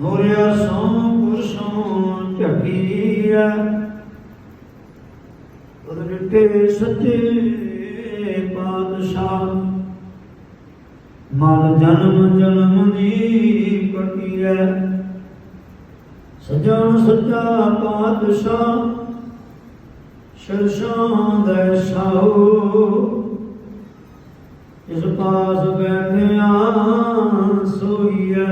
ਮੋਰਿਆ ਸੋ ਪੁਰਸ਼ੋਂ ਝਕੀਐ। ਉਦਰਿਟੇ ਸੱਚੇ ਪਾਤਸ਼ਾਹ ਮਨ ਜਨਮ ਜਨਮ ਦੀ ਕਟੀਐ ਸਜਣ ਸੱਚਾ ਪਾਤਸ਼ਾਹ, ਸ਼ਰਸ਼ਾਂ ਦੇ ਸਾਹੂ। ਇਸ ਪਾਸ ਬੈਠਿਆ ਸੋਈਐ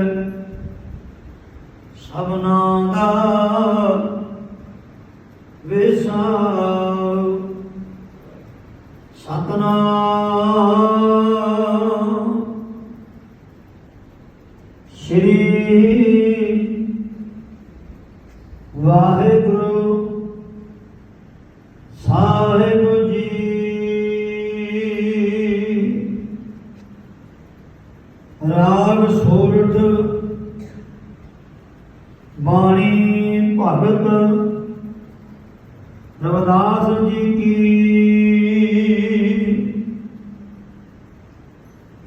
ਸਭਨਾ ਦਾ ਵਿਸਾਉ ਸਤਨਾਮ। ਸ਼੍ਰੀ ਵਾਹਿਗੁਰੂ ਬਾਣੀ ਭਗਤ ਰਵਿਦਾਸ ਜੀ ਕੀ।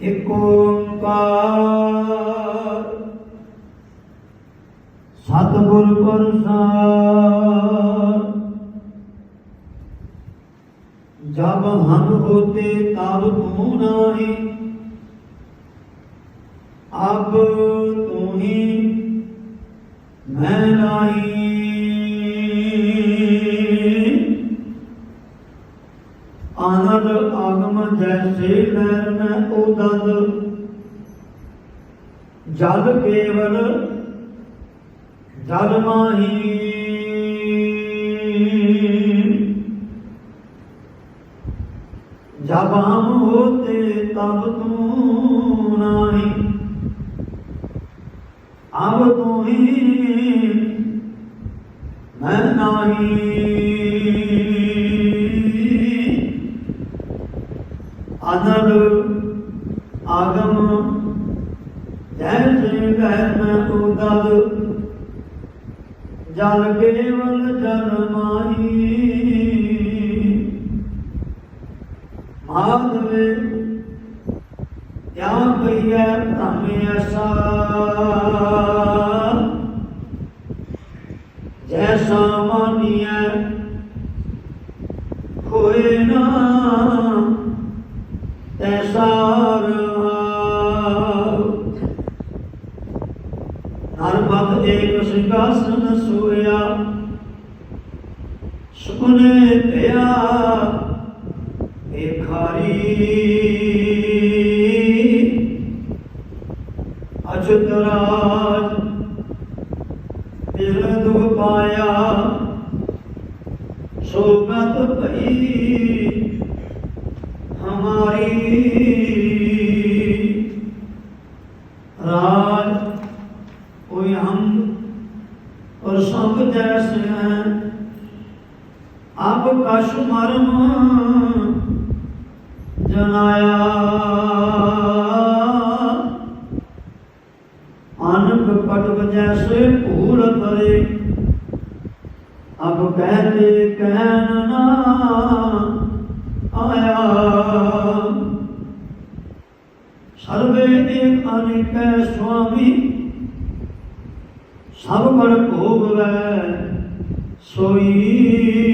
ਇੱਕ ਓੰਕਾਰ ਸਤਿਗੁਰ ਪ੍ਰਸਾਦ। ਜਬ ਹਮ ਹੋਤੇ ਤਬ ਤੂੰ ਨਾਹੀ। ਅਬ ਮੈਂ ਆਗਮ ਜੈਸੇ ਲਹਿਰ ਉਹ ਦੰਦ ਜਗ ਕੇਵਲ ਜਗ ਮਾਹੀ। ਜਬ ਹਮ ਹੋਤੇ ਤਬ ਤੂੰ ਜਲ ਕੇਵਲ ਜਨਮਾਈ ਮਾਧਵੇ ਜਾਂ ਪਈਐ ਭ੍ਰਮ ਐਸਾ। ਜੈਸਾ ਮਾਨੀਐ ਹੋਏ ਨਾ ਤੈਸਾ ਏਕ ਸਿੰਘਾਸਨ ਸੋਇਆ ਸੁਪਨੇ ਪਿਆ ਏਖਾਰੀ ਅਜਤ ਰਾਜ ਬਿਰਦ ਪਾਇਆ ਸੋਗਤ ਭਈ ਹਮਾਰੀ। ਅਬ ਕਛ ਮਰਮ ਜਨਾਇਆ। ਅਨਕ ਪਟਵ ਜੈਸੇ ਭੂਲ ਕਰੇ ਅਬ ਕਹਤੇ ਕਹਿਨ ਨਾ ਆਇਆ। ਸਰਵੇ ਏਕ ਅਨੇਕੈ ਸੁਆਮੀ, ਸਭ ਪਰ ਭੋਗ ਵੈ ਸੋਈ।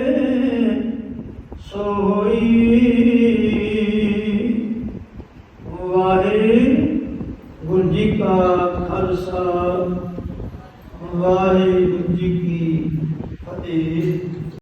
ਸੋਈ ਵਾਹਿਗੁਰੂ ਜੀ ਕਾ ਖਾਲਸਾ। ਵਾਹਿਗੁਰੂ ਜੀ ਕੀ ਫਤਿਹ।